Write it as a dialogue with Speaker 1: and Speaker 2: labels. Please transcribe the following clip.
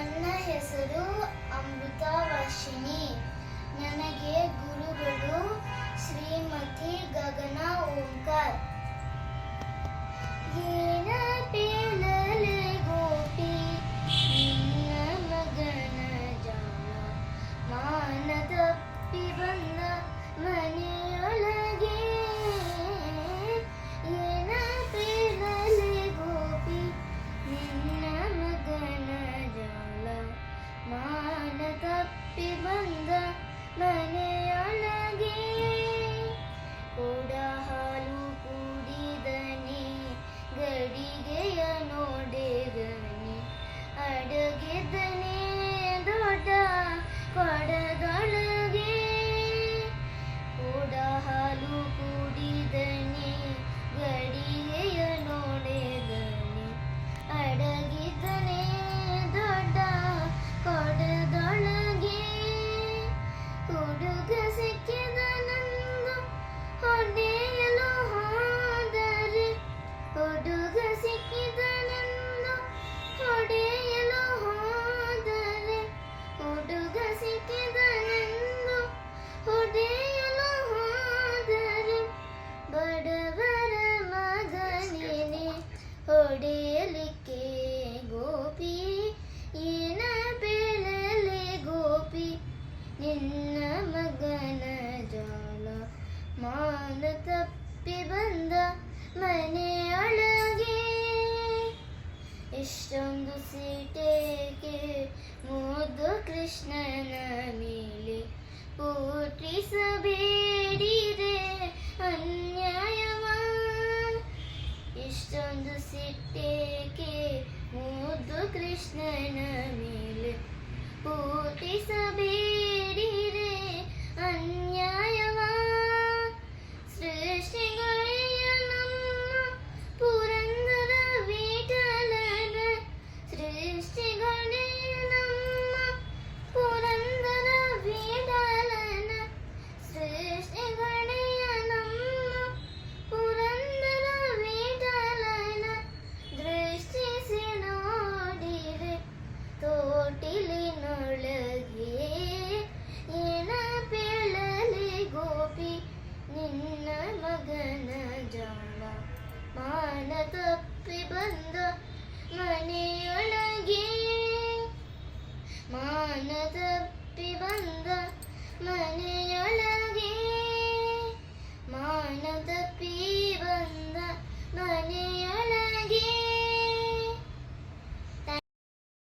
Speaker 1: ನನ್ನ ಹೆಸರು ಅಮೃತ ವರ್ಷ. മകന ജോല മാന തപ്പി ಬಂದ ಮನೆಯೊಳಗೆ ಇಷ್ಟೊಂದು ಸಿಟೇಕೆ ಮುದ್ದು ಕೃಷ್ಣನ ಮೇಲೆ ಪೂಟಿಸಬೇಡಿದೆ ಅನ್ಯಾಯವ ಇಷ್ಟೊಂದು ಸಿಟ್ಟೇಕೆ ಮುದ್ದು ಕೃಷ್ಣನ ಮೇಲೆ ಪೂಟಿಸಬೇಡಿ തപ്പി ബന്ധു മനയൊണകി മാന തപ്പി ബന്ധു മനയ